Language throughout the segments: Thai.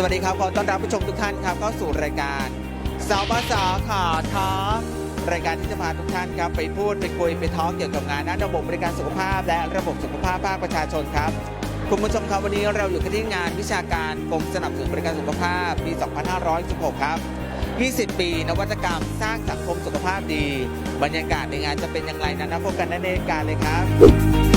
สวัสดีครับ ขอต้อนรับผู้ชมทุกท่านครับเข้าสู่รายการสาวภาษาขาท้ารายการที่จะพาทุกท่านครับไปพูดไปคุยไปท้องเกี่ยวกับงานด้านระบบบริการสุขภาพ และระบบสุขภาพภาคประชาชนครับ คุณผู้ชมครับวันนี้เราอยู่กันที่งานวิชาการกรมสนับสนุนบริการสุขภาพปี 2516 ครับ 20 ปีนวัตกรรมสร้างสังคมสุขภาพดี บรรยากาศในงานจะเป็นอย่างไรนั้นนะพบกันในรายการเลยครับ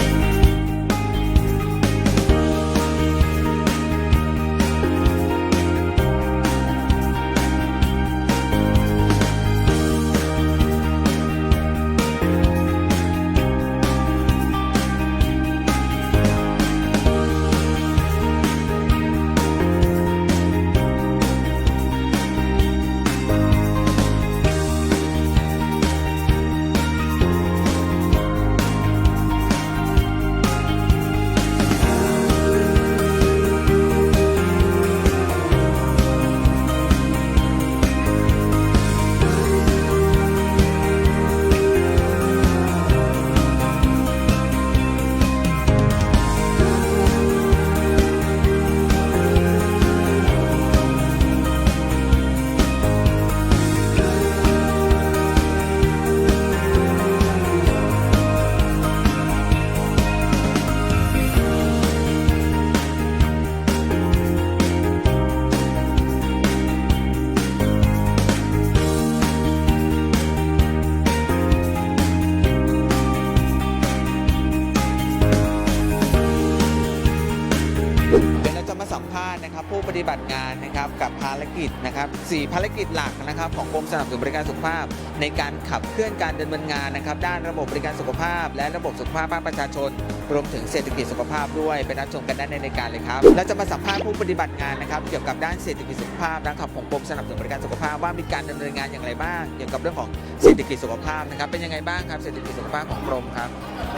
ปฏิบัติงานนะครับกับภารกิจนะครับสี่ภารกิจหลักนะครับของกรมสนับสนุนบริการสุขภาพ ในการขับเคลื่อนการดำเนินงานนะครับด้านระบบบริการสุขภาพ และระบบสุขภาพภาคประชาชน รวมถึงเศรษฐกิจสุขภาพด้วยไปรับชมกันได้ในรายการเลยครับเราจะมาสัมภาษณ์ผู้ปฏิบัติงานนะครับเกี่ยวกับด้านเศรษฐกิจสุขภาพนะครับของกรมสนับสนุนบริการสุขภาพว่ามีการดำเนินงานอย่างไรบ้าง เกี่ยวกับเรื่องของเศรษฐกิจสุขภาพนะครับเป็นยังไงบ้างครับเศรษฐกิจสุขภาพของกรมครับ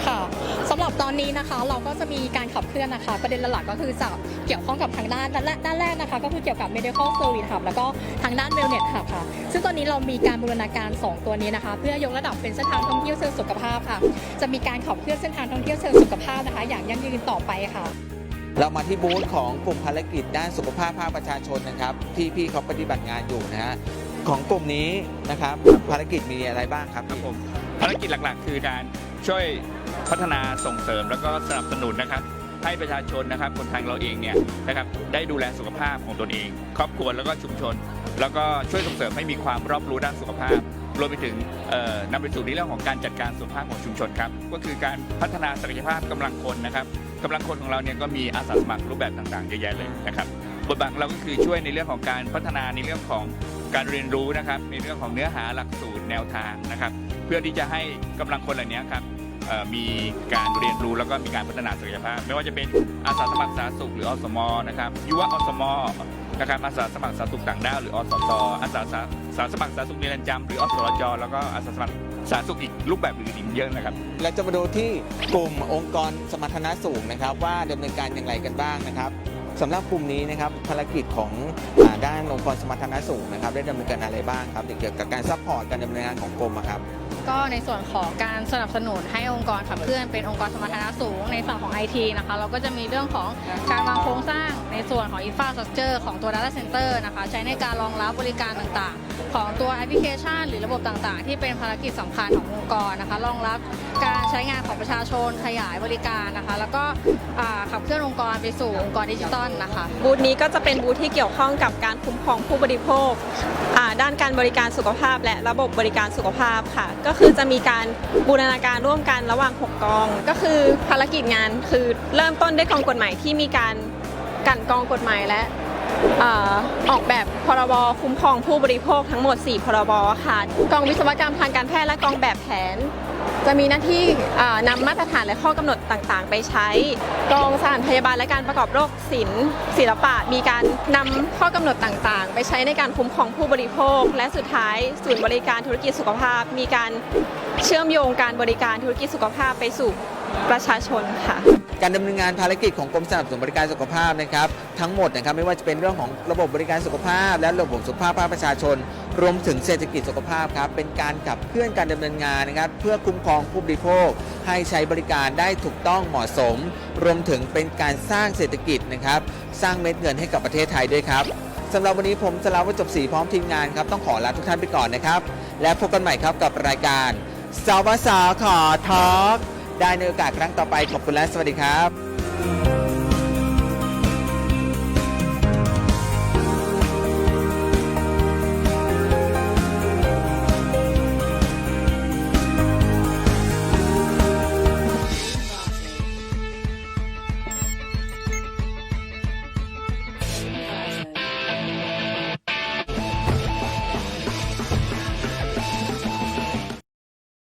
ค่ะสำหรับตอนนี้นะคะเราก็จะมีการขับเคลื่อนนะคะ ประเด็นหลักก็คือจะเกี่ยวข้องกับทางด้านด้านานแรกนะคะก็คือเกี่ยวกับ medical service hub แล้วก็ทางด้าน wellness hub ค่ะ ซึ่งตอนนี้เรามีการบูรณาการ 2 ตัวนี้นะคะ เพื่อยกระดับเป็นเส้นทางท่องเที่ยวเชิงสุขภาพค่ะ จะมีการขับเคลื่อนเส้นทางท่องเที่ยวเชิงสุขภาพนะคะ อย่างยั่งยืนต่อไปค่ะเรามาที่บูธของกลุ่มภารกิจด้านสุขภาพภาคประชาชนนะครับที่พี่เขาปฏิบัติงานอยู่นะฮะของกลุ่มนี้นะครับภารกิจมีอะไรบ้างครับครับผมภารกิจหลักๆ คือการช่วยพัฒนาส่งเสริมแล้วก็สนับสนุนนะครับ ให้ประชาชนนะครับคนไทยเราเองเนี่ยนะครับได้ดูแลสุขภาพของตนเอง ครอบครัวแล้วก็ชุมชน แล้วก็ช่วยส่งเสริมให้มีความรอบรู้ด้านสุขภาพ รวมไปถึงนำไปสู่ในเรื่องของการจัดการสุขภาพของชุมชนครับก็คือการพัฒนาศักยภาพกำลังคนนะครับกำลังคนของเราเนี่ยก็มีอาสาสมัครรูปแบบต่างๆเยอะแยะเลยนะครับบทบาทเราก็คือช่วยในเรื่องของการพัฒนาในเรื่องของการเรียนรู้นะครับในเรื่องของเนื้อหาหลักสูตรแนวทางนะครับ เพื่อที่จะให้กำลังคนเหล่านี้ครับ มีการเรียนรู้แล้วก็มีการพัฒนาศักยภาพ ไม่ว่าจะเป็นอาสาสมัครสาธารณสุขหรืออสมนะครับยุวอสมนะครับอาสาสมัครสาธารณสุขต่างด้าวหรืออสตอาสาสาสาสมัครสาธารณสุขในเรือนจำหรืออสรจแล้วก็อาสาสมัครสาธารณสุขอีกรูปแบบอื่นอีกเยอะนะครับเราจะมาดูที่กลุ่มองค์กรสมรรถนะสูงนะครับ ว่าดำเนินการอย่างไรกันบ้างนะครับ สำหรับกลุ่มนี้นะครับภารกิจของอด้านองค์กรสมรรถนะสูงนะครับ ได้ดำเนินการอะไรบ้างครับเกี่ยวกับการซัพพอร์ตการดำเนินงานของกรมครับก็ในส่วนของการสนับสนุนให้องค์กรขับเคลื่อนเป็นองค์กรสมรรถนะสูงในฝั่งของ IT นะคะเราก็จะมีเรื่องของการวางโครงสร้างในส่วนของ infrastructure ของตัว data center นะคะใช้ในการรองรับบริการต่างๆ ของตัวแอปพลิเคชัน หรือระบบต่างๆ ที่เป็นภารกิจสำคัญขององค์กรนะคะรองรับการใช้งานของประชาชนขยายบริการนะคะแล้วก็ขับเคลื่อนองค์กรไปสู่องค์กรดิจิตอนนะคะบูธนี้ก็จะเป็นบูธที่เกี่ยวข้องกับการคุ้มครองผู้บริโภคด้านการบริการสุขภาพ และระบบบริการสุขภาพค่ะ ก็คือจะมีการบูรณาการร่วมกันระหว่าง 6 กอง ก็คือภารกิจงานคือเริ่มต้นด้วยกองกฎหมายที่มีการกันกองกฎหมายและ ออกแบบพรบคุ้มครองผู้บริโภคทั้งหมด 4 พรบค่ะกองวิศวกรรมทางการแพทย์และกองแบบแผน จะมีหน้าที่นำมาตรฐานและข้อกำหนดต่างๆ ไปใช้กองสถานพยาบาลและการประกอบโรคศิลป์ศิลปะ มีการนำข้อกำหนดต่างๆ ไปใช้ในการคุ้มครองผู้บริโภค และสุดท้ายศูนย์บริการธุรกิจสุขภาพ มีการเชื่อมโยงการบริการธุรกิจสุขภาพไปสู่ประชาชนค่ะ การดำเนินงานภารกิจของกรมสนับสนุนบริการสุขภาพนะครับทั้งหมดนะครับไม่ว่าจะเป็นเรื่องของระบบบริการสุขภาพ และระบบสุขภาพภาคประชาชน รวมถึงเศรษฐกิจสุขภาพครับเป็นการขับเคลื่อนการดำเนินงานนะครับเพื่อคุ้มครองผู้บริโภค ให้ใช้บริการได้ถูกต้องเหมาะสม รวมถึงเป็นการสร้างเศรษฐกิจนะครับสร้างเม็ดเงินให้กับประเทศไทยด้วยครับสำหรับวันนี้ผมสลาวัจบศรีพร้อมทีมงานครับต้องขอลาทุกท่านไปก่อนนะครับ และพบกันใหม่ครับกับรายการสาวสาวขอทอล์ก ได้ในโอกาสครั้งต่อไปขอบคุณและสวัสดีครับ